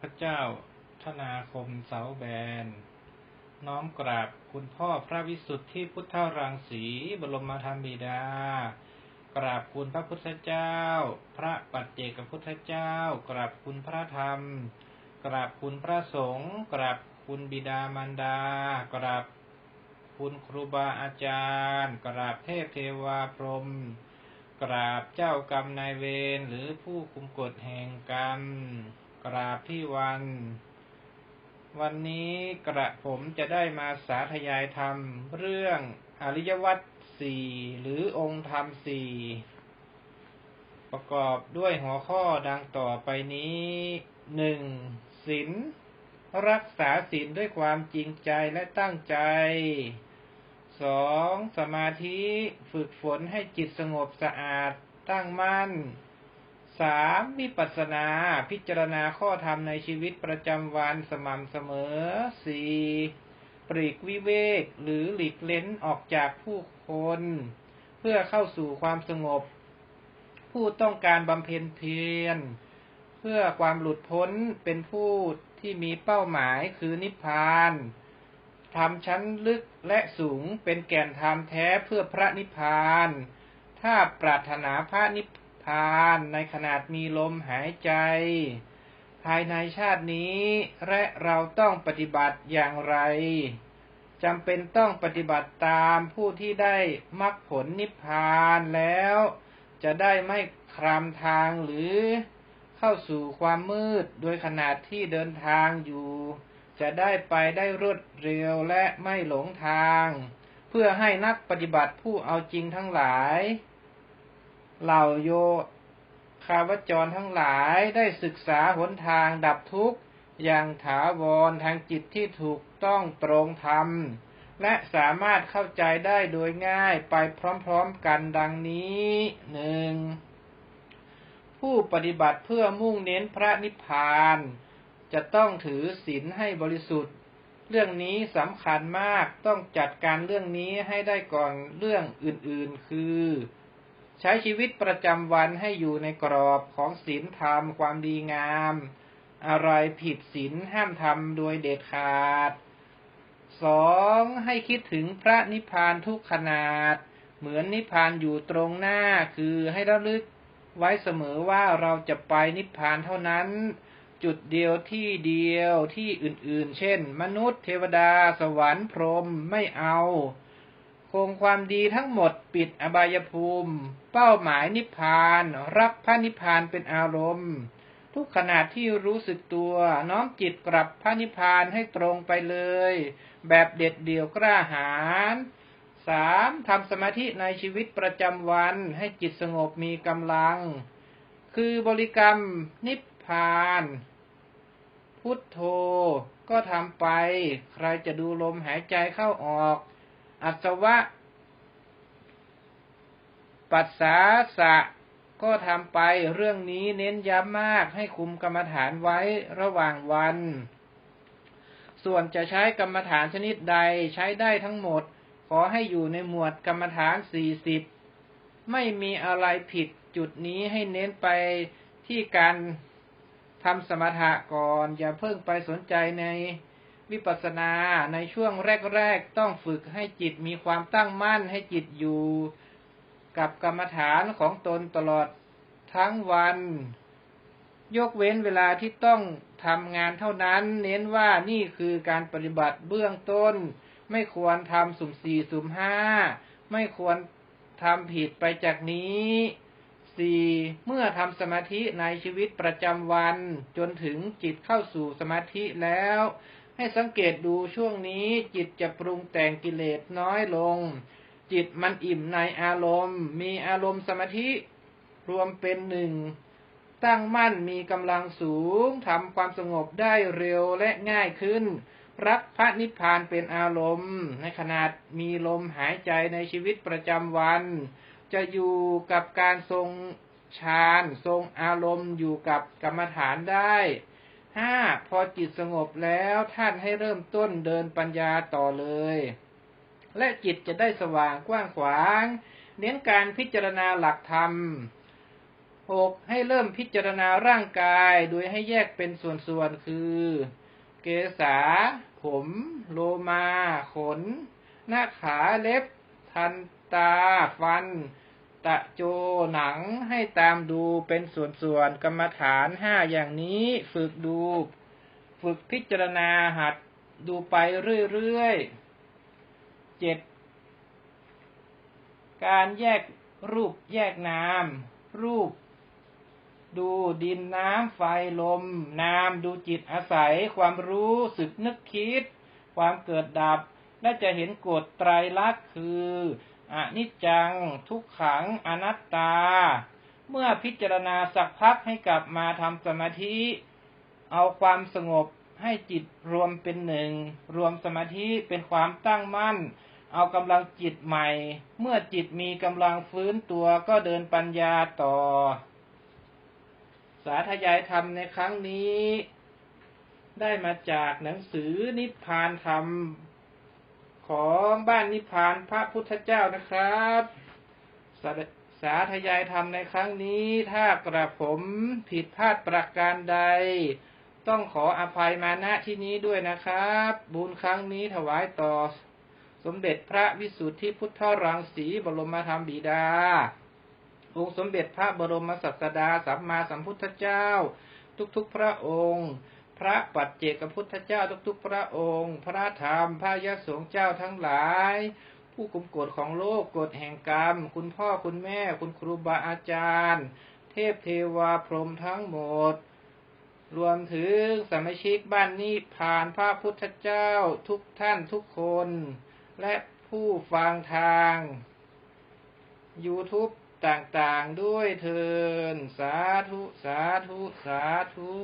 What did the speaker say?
พระเจ้าธนาคมเสาแบน น้อมกราบคุณพ่อพระวิสุทธิพุทธรังสีบรมธรรมบิดา กราบคุณพระพุทธเจ้า พระปัจเจกพุทธเจ้า กราบคุณพระธรรม กราบคุณพระสงฆ์กราบคุณบิดามารดา กราบคุณครูบาอาจารย์ กราบเทพเทวาพรหมกราบเจ้ากรรมนายเวรหรือผู้คุมกฎแห่งกรรม กราบพี่วัน วันนี้กระผมจะได้มาสาธยายธรรม เรื่องอริยวัตรสี่หรือองค์ธรรมสี่ประกอบด้วยหัวข้อดังต่อไปนี้หนึ่งศีลรักษาศีลด้วยความจริงใจและตั้งใจสองสมาธิฝึกฝนให้จิตสงบสะอาดตั้งมั่น สามวิปัสสนา พิจารณาข้อธรรมในชีวิตประจำวันสม่ำเสมอสี่ปรีกวิเวกหรือหลีกเล้นออกจากผู้คน เพื่อเข้าสู่ความสงบ ผู้ต้องการบำเพ็ญเพียร เพื่อความหลุดพ้นเป็นผู้ที่มีเป้าหมายคือนิพพานธรรมชั้นลึกและสูงเป็นแก่นธรรมแท้เพื่อพระนิพพาน ถ้าปรารถนาพระนิพาน ในขนาดมีลมหายใจ ภายในชาตินี้ และเราต้องปฏิบัติอย่างไรจำเป็นต้องปฏิบัติตามผู้ที่ได้มรรคผลนิพพานแล้ว จะได้ไม่คลำทางหรือเข้าสู่ความมืดโดยขนาดที่เดินทางอยู่ จะได้ไปได้รวดเร็วและไม่หลงทาง เพื่อให้นักปฏิบัติผู้เอาจริงทั้งหลาย เหล่าโยคาวจรทั้งหลายได้ศึกษาหนทางดับทุกข์อย่างถาวรทางจิตที่ถูกต้องตรงธรรม และสามารถเข้าใจได้โดยง่ายไปพร้อมๆกันดังนี้หนึ่งผู้ปฏิบัติเพื่อมุ่งเน้นพระนิพพาน จะต้องถือศีลให้บริสุทธิ์ เรื่องนี้สำคัญมากต้องจัดการเรื่องนี้ให้ได้ก่อนเรื่องอื่นๆ คือ ใช้ชีวิตประจำวันให้อยู่ในกรอบของศีลธรรมความดีงาม อะไรผิดศีลห้ามทำโดยเด็ดขาดสองให้คิดถึงพระนิพพานทุกขนาด เหมือนนิพพานอยู่ตรงหน้าคือให้ระลึกไว้เสมอว่าเราจะไปนิพพานเท่านั้น จุดเดียวที่เดียวที่อื่นๆ เช่น มนุษย์เทวดาสวรรค์พรหมไม่เอา คงความดีทั้งหมดปิดอบายภูมิ เป้าหมายนิพพาน รักพระนิพพานเป็นอารมณ์ ทุกขณะที่รู้สึกตัวน้อมจิตกลับพระนิพพานให้ตรงไปเลย แบบเด็ดเดี่ยวกล้าหาญสามทำสมาธิในชีวิตประจำวันให้จิตสงบมีกำลัง คือบริกรรมนิพพาน พุทโธ ก็ทำไป ใครจะดูลมหายใจเข้าออก อัศวะ ปัสสาสะก็ทำไปเรื่องนี้เน้นย้ำมากให้คุมกรรมฐานไว้ระหว่างวัน ส่วนจะใช้กรรมฐานชนิดใดใช้ได้ทั้งหมด ขอให้อยู่ในหมวดกรรมฐานสี่สิบไม่มีอะไรผิดจุดนี้ให้เน้นไปที่การทำสมถะก่อน อย่าเพิ่งไปสนใจใน วิปัสสนาในช่วงแรก ๆ ต้องฝึกให้จิตมีความตั้งมั่นให้จิตอยู่กับกรรมฐานของตนตลอดทั้งวัน ยกเว้นเวลาที่ต้องทำงานเท่านั้น เน้นว่านี่คือการปฏิบัติเบื้องต้น ไม่ควรทำสุ่มสี่สุ่มห้าไม่ควรทำผิดไปจากนี้สี่เมื่อทำสมาธิในชีวิตประจำวัน จนถึงจิตเข้าสู่สมาธิแล้ว ให้สังเกตดูช่วงนี้จิตจะปรุงแต่งกิเลสน้อยลง จิตมันอิ่มในอารมณ์ มีอารมณ์สมาธิรวมเป็นหนึ่ง ตั้งมั่นมีกำลังสูงทำความสงบได้เร็วและง่ายขึ้น รักพระนิพพานเป็นอารมณ์ ในขนาดมีลมหายใจในชีวิตประจำวัน จะอยู่กับการทรงฌานทรงอารมณ์อยู่กับกรรมฐานได้ ห้าพอจิตสงบแล้วท่านให้เริ่มต้นเดินปัญญาต่อเลย และจิตจะได้สว่างกว้างขวาง เน้นการพิจารณาหลักธรรมห 6. ให้เริ่มพิจารณาร่างกายโดยให้แยกเป็นส่วนๆคือ เกษา ผม โลมา ขน หน้าขาเล็บ ทันตา ฟัน ตะโจหนังให้ตามดูเป็นส่วนๆกรรมฐานห้าอย่างนี้ฝึกดู ฝึกพิจารณาหัดดูไปเรื่อยๆเจ็ดการแยกรูปแยกนาม รูป ดูดินน้ำไฟลม นามดูจิตอาศัย ความรู้สึกนึกคิด ความเกิดดับและจะเห็นกฎไตรลักษณ์คือ อนิจจัง ทุกขังอนัตตา เมื่อพิจารณาสักพักให้กลับมาทำสมาธิ เอาความสงบให้จิตรวมเป็นหนึ่ง รวมสมาธิเป็นความตั้งมั่น เอากำลังจิตใหม่ เมื่อจิตมีกำลังฟื้นตัวก็เดินปัญญาต่อ สาธยายธรรมในครั้งนี้ ได้มาจากหนังสือนิพพานธรรม ของบ้านนิพพานพระพุทธเจ้านะครับสาสาธยายธรรมในครั้งนี้ถ้ากระผมผิดพลาดประการใด ต้องขออภัยมาณที่นี้ด้วยนะครับ บุญครั้งนี้ถวายต่อ สมเด็จพระวิสุทธิพุทธรังสีบรมธรรมบิดา องค์สมเด็จพระบรมศาสดาสัมมาสัมพุทธเจ้า ทุกๆพระองค์ พระปัจเจกพุทธเจ้าทุกๆพระองค์ พระธรรมพระยสงฆ์เจ้าทั้งหลาย ผู้กุมกฎของโลกกฎแห่งกรรม คุณพ่อคุณแม่ คุณครูบาอาจารย์ เทพเทวาพรหมทั้งหมด รวมถึงสมาชิกบ้านนี้ผ่านพระพุทธเจ้าทุกท่านทุกคน และผู้ฟังทาง YouTube ต่างๆด้วยเทินสาธุ สาธุ สาธุ